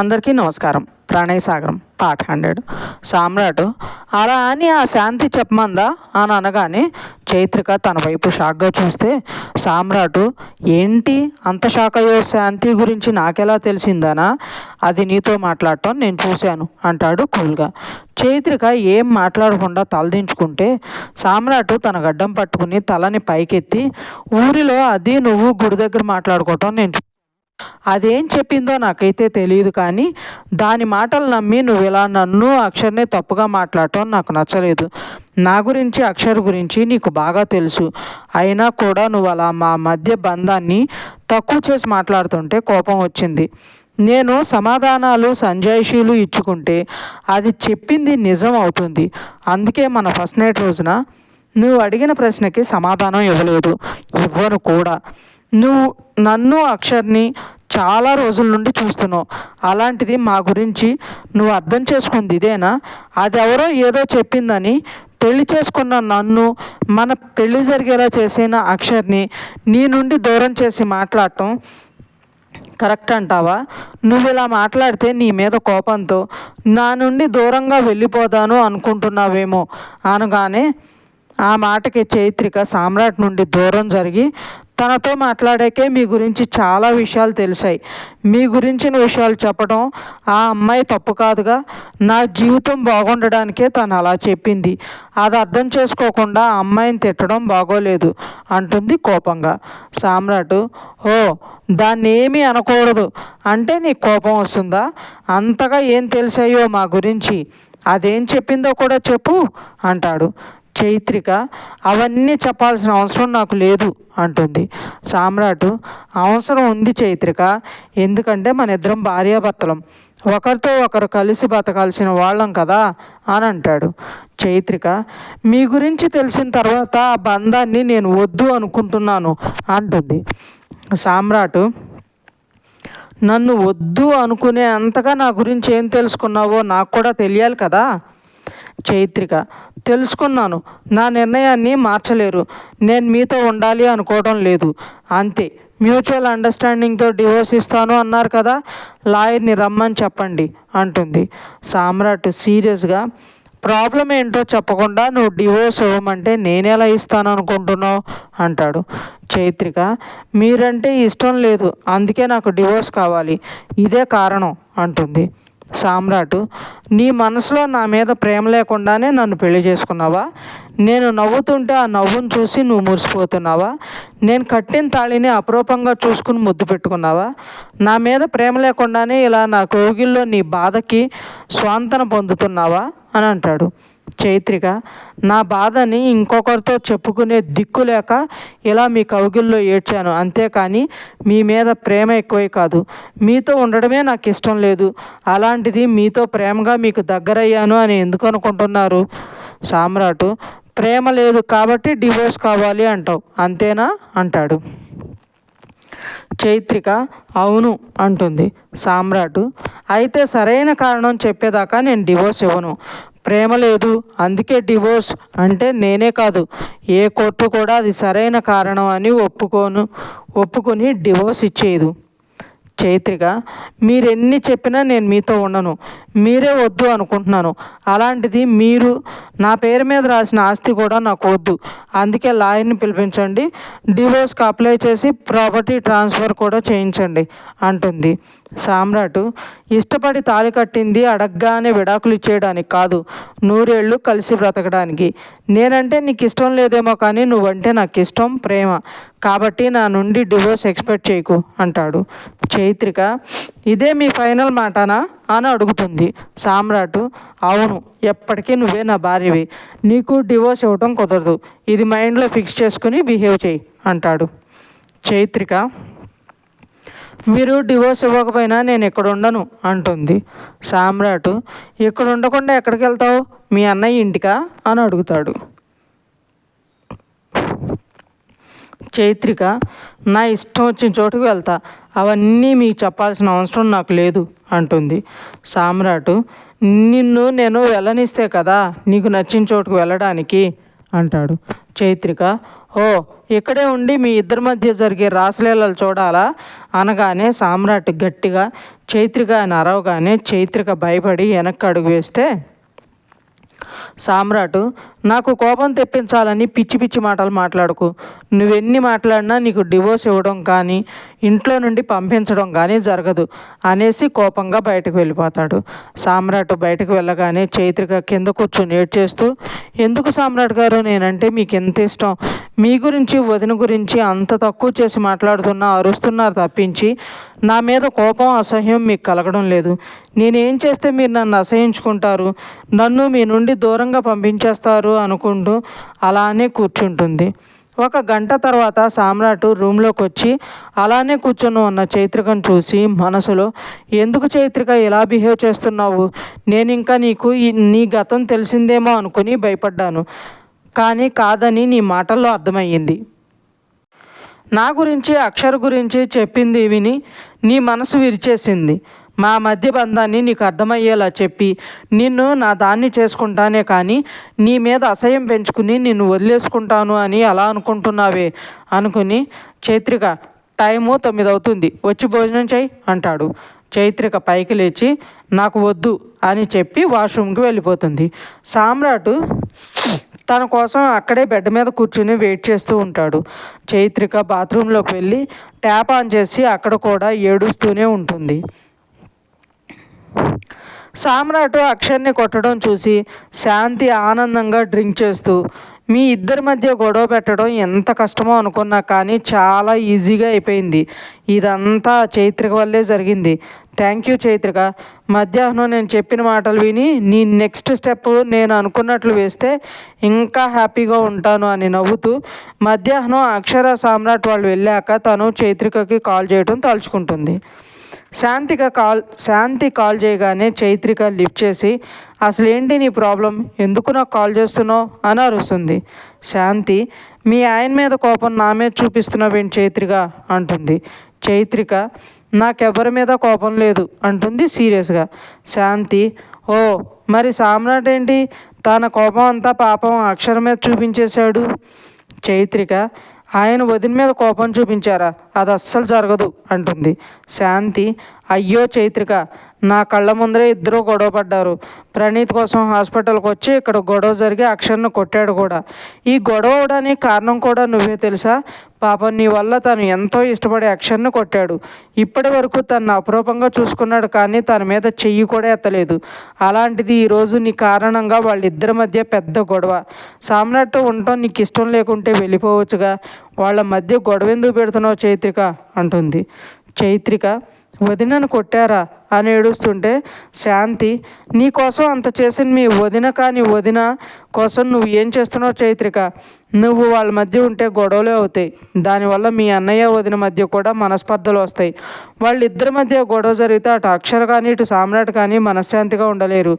అందరికీ నమస్కారం. ప్రణయ్ సాగరం పార్ట్ హండ్రెడ్. సామ్రాట్ అలా అని ఆ శాంతి చెప్పమందా అని అనగానే చైత్రిక తన వైపు షాక్గా చూస్తే సామ్రాట్ ఏంటి అంత షాక్ అయ్యో శాంతి గురించి నాకెలా తెలిసిందనా? అది నీతో మాట్లాడటం నేను చూశాను అంటాడు కూల్గా. చైత్రిక ఏం మాట్లాడకుండా తలదించుకుంటే సామ్రాట్ తన గడ్డం పట్టుకుని తలని పైకెత్తి ఊరిలో అది నువ్వు గుడి దగ్గర మాట్లాడుకోవటం నేను అదేం చెప్పిందో నాకైతే తెలియదు కానీ దాని మాటలు నమ్మి నువ్వు ఇలా నన్ను అక్షర్నే తప్పుగా మాట్లాడటం నాకు నచ్చలేదు. నా గురించి అక్షర్ గురించి నీకు బాగా తెలుసు. అయినా కూడా నువ్వు అలా మా మధ్య బంధాన్ని తక్కువ చేసి మాట్లాడుతుంటే కోపం వచ్చింది. నేను సమాధానాలు సంజాయిషీలు ఇచ్చుకుంటే అది చెప్పింది నిజం అవుతుంది. అందుకే మన ఫస్ట్ నైట్ రోజున నువ్వు అడిగిన ప్రశ్నకి సమాధానం ఇవ్వలేదు. ఇవ్వను కూడా. నువ్వు నన్ను అక్షర్ని చాలా రోజుల నుండి చూస్తున్నావు. అలాంటిది మా గురించి నువ్వు అర్థం చేసుకుంది ఇదేనా? అది ఎవరో ఏదో చెప్పిందని పెళ్ళి చేసుకున్న నన్ను మన పెళ్ళి జరిగేలా చేసిన అక్షర్ని నీ నుండి దూరం చేసి మాట్లాడటం కరెక్ట్ అంటావా? నువ్వు ఇలా మాట్లాడితే నీ మీద కోపంతో నా నుండి దూరంగా వెళ్ళిపోదాను అనుకుంటున్నావేమో. అనగానే ఆ మాటకి చైత్రిక సామ్రాట్ నుండి దూరం జరిగి తనతో మాట్లాడాకే మీ గురించి చాలా విషయాలు తెలిసాయి. మీ గురించిన విషయాలు చెప్పడం ఆ అమ్మాయి తప్పు కాదుగా. నా జీవితం బాగుండడానికే తను అలా చెప్పింది. అది అర్థం చేసుకోకుండా ఆ అమ్మాయిని తిట్టడం బాగోలేదు అంటుంది కోపంగా. సామ్రాట్ ఓ దాన్ని ఏమీ అనకూడదు. అంటే నీకు కోపం వస్తుందా? అంతగా ఏం తెలిసాయో మా గురించి. అదేం చెప్పిందో కూడా చెప్పు అంటాడు. చైత్రిక అవన్నీ చెప్పాల్సిన అవసరం నాకు లేదు అంటుంది. సామ్రాట్ అవసరం ఉంది చైత్రిక ఎందుకంటే మన ఇద్దరం భార్యాభర్తలం. ఒకరితో ఒకరు కలిసి బతకాల్సిన వాళ్ళం కదా అని అంటాడు. చైత్రిక మీ గురించి తెలిసిన తర్వాత ఆ బంధాన్ని నేను వద్దు అనుకుంటున్నాను అంటుంది. సామ్రాట్ నన్ను వద్దు అనుకునే అంతగా నా గురించి ఏం తెలుసుకున్నావో నాకు కూడా తెలియాలి కదా చైత్రిక తెలుసుకున్నాను. నా నిర్ణయాన్ని మార్చలేరు. నేను మీతో ఉండాలి అనుకోవడం లేదు. అంతే. మ్యూచువల్ అండర్స్టాండింగ్తో డివోర్స్ ఇస్తాను అన్నారు కదా లాయర్ని రమ్మని చెప్పండి అంటుంది. సామ్రాట్ సీరియస్గా ప్రాబ్లం ఏంటో చెప్పకుండా నువ్వు డివోర్స్ ఇవ్వమంటే నేనెలా ఇస్తాను అనుకుంటున్నావు? అంటాడు. చైత్రిక మీరంటే ఇష్టం లేదు. అందుకే నాకు డివోర్స్ కావాలి. ఇదే కారణం అంటుంది. సామ్రాటు నీ మనసులో నా మీద ప్రేమ లేకుండానే నన్ను పెళ్ళి చేసుకున్నావా? నేను నవ్వుతుంటే ఆ నవ్వును చూసి నువ్వు మురిసిపోతున్నావా? నేను కట్టిన తాళిని అపరూపంగా చూసుకుని ముద్దు పెట్టుకున్నావా? నా మీద ప్రేమ లేకుండానే ఇలా నా కోగిల్లో నీ బాధకి స్వాంతన పొందుతున్నావా? అని అంటాడు. చైత్రిక నా బాధని ఇంకొకరితో చెప్పుకునే దిక్కు లేక ఇలా మీ కౌగిల్లో ఏడ్చాను. అంతేకాని మీ మీద ప్రేమ ఎక్కువే కాదు. మీతో ఉండడమే నాకు ఇష్టం లేదు. అలాంటిది మీతో ప్రేమగా మీకు దగ్గరయ్యాను అని ఎందుకు అనుకుంటున్నారు? సామ్రాటు ప్రేమ లేదు కాబట్టి డివోర్స్ కావాలి అంటావు. అంతేనా? అంటాడు. చైత్రిక అవును అంటుంది. సామ్రాట్ అయితే సరైన కారణం చెప్పేదాకా నేను డివోర్స్ ఇవ్వను. ప్రేమ లేదు. అందుకే డివోర్స్ అంటే నేనే కాదు. ఏ కోర్టు కూడా అది సరైన కారణం అని ఒప్పుకోను. ఒప్పుకొని డివోర్స్ ఇచ్చేయదు. చైత్రిక మీరెన్ని చెప్పినా నేను మీతో ఉండను. మీరే వద్దు అనుకుంటున్నాను. అలాంటిది మీరు నా పేరు మీద రాసిన ఆస్తి కూడా నాకు వద్దు. అందుకే లాయర్ని పిలిపించండి. డివోర్స్కి అప్లై చేసి ప్రాపర్టీ ట్రాన్స్ఫర్ కూడా చేయించండి అంటుంది. సామ్రాట్ ఇష్టపడి తాళి కట్టింది అడగ్గానే విడాకులు ఇచ్చేయడానికి కాదు. నూరేళ్ళు కలిసి బ్రతకడానికి. నేనంటే నీకు ఇష్టం లేదేమో కానీ నువ్వంటే నాకు ఇష్టం ప్రేమ. కాబట్టి నా నుండి డివోర్స్ ఎక్స్పెక్ట్ చేయకు అంటాడు. చైత్రిక ఇదే మీ ఫైనల్ మాటనా? అని అడుగుతుంది. సామ్రాట్ అవును ఎప్పటికీ నువ్వే నా భార్యవి. నీకు డివోర్స్ ఇవ్వటం కుదరదు. ఇది మైండ్లో ఫిక్స్ చేసుకుని బిహేవ్ చేయి అంటాడు. చైత్రిక మీరు డివోర్స్ ఇవ్వకపోయినా నేను ఇక్కడ ఉండను అంటుంది. సామ్రాట్ ఇక్కడ ఉండకుండా ఎక్కడికి వెళ్తావు? మీ అన్నయ్య ఇంటికా? అని అడుగుతాడు. చైత్రిక నా ఇష్టం వచ్చిన చోటుకు వెళ్తా. అవన్నీ మీకు చెప్పాల్సిన అవసరం నాకు లేదు అంటుంది. సామ్రాట్ నిన్ను నేను వెళ్ళనిస్తే కదా నీకు నచ్చిన చోటుకు వెళ్ళడానికి అంటాడు. చైత్రిక ఓ ఇక్కడే ఉండి మీ ఇద్దరి మధ్య జరిగే రాసలీలలు చూడాలా? అనగానే సామ్రాట్ గట్టిగా చైత్రిక అని అరవగానే చైత్రిక భయపడి వెనక్కి అడుగు వేస్తే సామ్రాటు నాకు కోపం తెప్పించాలని పిచ్చి పిచ్చి మాటలు మాట్లాడుకు. నువ్వెన్ని మాట్లాడినా నీకు డివోర్స్ ఇవ్వడం కానీ ఇంట్లో నుండి పంపించడం కానీ జరగదు అనేసి కోపంగా బయటకు వెళ్ళిపోతాడు. సామ్రాట్ బయటకు వెళ్ళగానే చైత్రిక కింద కూర్చొని ఏడ్చేస్తూ ఎందుకు సామ్రాట్ గారు? నేనంటే మీకు ఎంత ఇష్టం? మీ గురించి వదిన గురించి అంత తక్కువ చేసి మాట్లాడుతున్నా అరుస్తున్నారు తప్పించి నా మీద కోపం అసహ్యం మీకు కలగడం లేదు. నేనేం చేస్తే మీరు నన్ను అసహించుకుంటారు? నన్ను మీ నుండి దూరంగా పంపించేస్తారు అనుకుంటూ అలానే కూర్చుంటుంది. ఒక గంట తర్వాత సామ్రాట్ రూమ్లోకి వచ్చి అలానే కూర్చొని ఉన్న చైత్రికను చూసి మనసులో ఎందుకు చైత్రిక ఇలా బిహేవ్ చేస్తున్నావు? నేను ఇంకా నీకు నీ గతం తెలిసిందేమో అనుకుని భయపడ్డాను. కానీ కాదని నీ మాటల్లో అర్థమయ్యింది. నా గురించి అక్షర గురించి చెప్పింది విని నీ మనసు విరిచేసింది. మా మధ్య బంధాన్ని నీకు అర్థమయ్యేలా చెప్పి నిన్ను నా దాన్ని చేసుకుంటానే కానీ నీ మీద అసహ్యం పెంచుకుని నిన్ను వదిలేసుకుంటాను అని అలా అనుకుంటున్నావే అనుకుని చైత్రిక టైము తొమ్మిది అవుతుంది వచ్చి భోజనం చేయి అంటాడు. చైత్రిక పైకి లేచి నాకు వద్దు అని చెప్పి వాష్రూమ్కి వెళ్ళిపోతుంది. సామ్రాట్ తన కోసం అక్కడే బెడ్ మీద కూర్చుని వెయిట్ చేస్తూ ఉంటాడు. చైత్రిక బాత్రూంలోకి వెళ్ళి ట్యాప్ ఆన్ చేసి అక్కడ కూడా ఏడుస్తూనే ఉంటుంది. సామ్రాట్ అక్షర్ని కొట్టడం చూసి శాంతి ఆనందంగా డ్రింక్ చేస్తూ మీ ఇద్దరి మధ్య గొడవ పెట్టడం ఎంత కష్టమో అనుకున్నా కానీ చాలా ఈజీగా అయిపోయింది. ఇదంతా చైత్రిక వల్లే జరిగింది. Thank you Chaitrika. మధ్యాహ్నం నేను చెప్పిన మాటలు విని నీ నెక్స్ట్ స్టెప్ నేను అనుకున్నట్లు వేస్తే ఇంకా హ్యాపీగా ఉంటాను అని నవ్వుతూ మధ్యాహ్నం అక్షర సామ్రాట్ వాళ్ళు వెళ్ళాక తను చైత్రికకి కాల్ చేయడం తలుచుకుంటుంది. శాంతిక కాల్ శాంతి కాల్ చేయగానే చైత్రిక లిఫ్ట్ చేసి అసలు ఏంటి నీ ప్రాబ్లం? ఎందుకు నాకు కాల్ చేస్తున్నావు? అని అరుస్తుంది. శాంతి మీ ఆయన మీద కోపం నా మీద చూపిస్తున్నావేంటి చైత్రిక? అంటుంది. చైత్రిక నాకెవరి మీద కోపం లేదు అంటుంది సీరియస్గా. శాంతి ఓ మరి సామ్రాట్ ఏంటి? తన కోపం అంతా పాపం అక్షరం మీద చూపించేశాడు. చైత్రిక ఆయన వదిన మీద కోపం చూపించారా? అది అస్సలు జరగదు అంటుంది. శాంతి అయ్యో చైత్రిక నా కళ్ళ ముందరే ఇద్దరూ గొడవ పడ్డారు. ప్రణీత్ కోసం హాస్పిటల్కి వచ్చి ఇక్కడ గొడవ జరిగి అక్షర్ను కొట్టాడు కూడా. ఈ గొడవ అవడానికి కారణం కూడా నువ్వే తెలుసా? పాపం నీ వల్ల తను ఎంతో ఇష్టపడే అక్షర్ను కొట్టాడు. ఇప్పటి వరకు తను అపురూపంగా చూసుకున్నాడు కానీ తన మీద చెయ్యి కూడా ఎత్తలేదు. అలాంటిది ఈరోజు నీ కారణంగా వాళ్ళిద్దరి మధ్య పెద్ద గొడవ. సామ్రాట్తో ఉండటం నీకు ఇష్టం లేకుంటే వెళ్ళిపోవచ్చుగా. వాళ్ళ మధ్య గొడవ ఎందుకు పెడుతున్నావు చైత్రిక? అంటుంది. చైత్రిక వదినను కొట్టారా? అని ఏడుస్తుంటే శాంతి నీకోసం అంత చేసిన మీ వదిన కాని వదిన కోసం నువ్వు ఏం చేస్తున్నావు చైత్రిక? నువ్వు వాళ్ళ మధ్య ఉంటే గొడవలే అవుతాయి. దానివల్ల మీ అన్నయ్య వదిన మధ్య కూడా మనస్పర్ధలు వస్తాయి. వాళ్ళిద్దరి మధ్య గొడవ జరిగితే అటు అక్షర కానీ ఇటు సామ్రాట్ కానీ మనశ్శాంతిగా ఉండలేరు.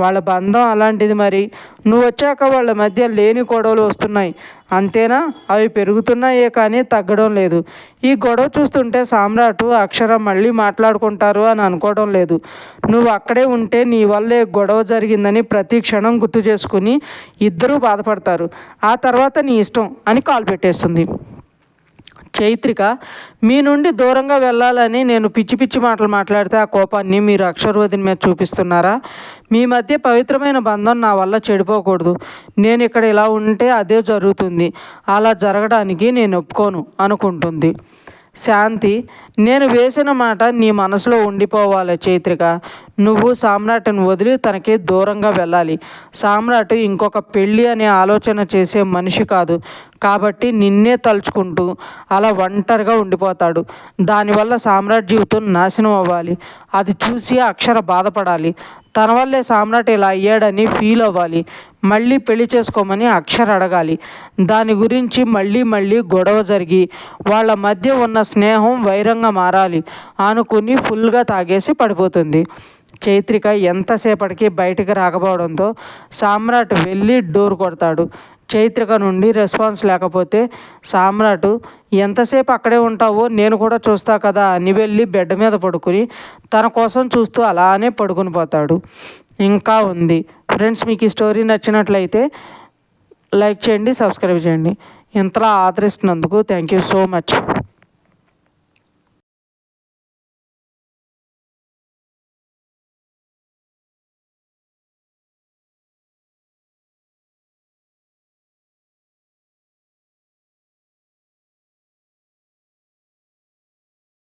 వాళ్ళ బంధం అలాంటిది మరి. నువ్వు వచ్చాక వాళ్ళ మధ్య లేని గొడవలు వస్తున్నాయి. అంతేనా? అవి పెరుగుతున్నాయే కానీ తగ్గడం లేదు. ఈ గొడవ చూస్తుంటే సామ్రాట్ అక్షర మళ్ళీ మాట్లాడుకుంటారు అని అనుకోవడం లేదు. నువ్వు అక్కడే ఉంటే నీ వల్లే గొడవ జరిగిందని ప్రతి క్షణం గుర్తు చేసుకుని ఇద్దరూ బాధపడతారు. ఆ తర్వాత నీ ఇష్టం అని కాల్ పెట్టేస్తుంది. చైత్రిక మీ నుండి దూరంగా వెళ్ళాలని నేను పిచ్చి పిచ్చి మాటలు మాట్లాడితే ఆ కోపాన్ని మీరు అక్షరవదిని మీద చూపిస్తున్నారా? మీ మధ్య పవిత్రమైన బంధం నా వల్ల చెడిపోకూడదు. నేను ఇక్కడ ఇలా ఉంటే అదే జరుగుతుంది. అలా జరగడానికి నేను ఒప్పుకోను అనుకుంటుంది. శాంతి నేను వేసిన మాట నీ మనసులో ఉండిపోవాలి చైత్రిక. నువ్వు సామ్రాట్ని వదిలి తనకి దూరంగా వెళ్ళాలి. సామ్రాట్ ఇంకొక పెళ్ళి అనే ఆలోచన చేసే మనిషి కాదు. కాబట్టి నిన్నే తలుచుకుంటూ అలా ఒంటరిగా ఉండిపోతాడు. దానివల్ల సామ్రాట్ జీవితం నాశనం అవ్వాలి. అది చూసి అక్షర బాధపడాలి. తన వల్లే సామ్రాట్ ఇలా అయ్యాడని ఫీల్ అవ్వాలి. మళ్ళీ పెళ్ళి చేసుకోమని అక్షర అడగాలి. దాని గురించి మళ్ళీ మళ్ళీ గొడవ జరిగి వాళ్ళ మధ్య ఉన్న స్నేహం వైరంగా మారాలి అనుకుని ఫుల్గా తాగేసి పడిపోతుంది. చైత్రిక ఎంతసేపటికి బయటికి రాకపోవడంతో సామ్రాట్ వెళ్ళి డోర్ కొడతాడు. చైత్రిక నుండి రెస్పాన్స్ లేకపోతే సామ్రాట్ ఎంతసేపు అక్కడే ఉంటావో నేను కూడా చూస్తా కదా అని వెళ్ళి బెడ్ మీద పడుకుని తన కోసం చూస్తూ అలానే పడుకుని పోతాడు. ఇంకా ఉంది. ఫ్రెండ్స్ మీకు ఈ స్టోరీ నచ్చినట్లయితే లైక్ చేయండి సబ్స్క్రైబ్ చేయండి. ఇంతలా ఆదరిస్తున్నందుకు థ్యాంక్ యూ సో మచ్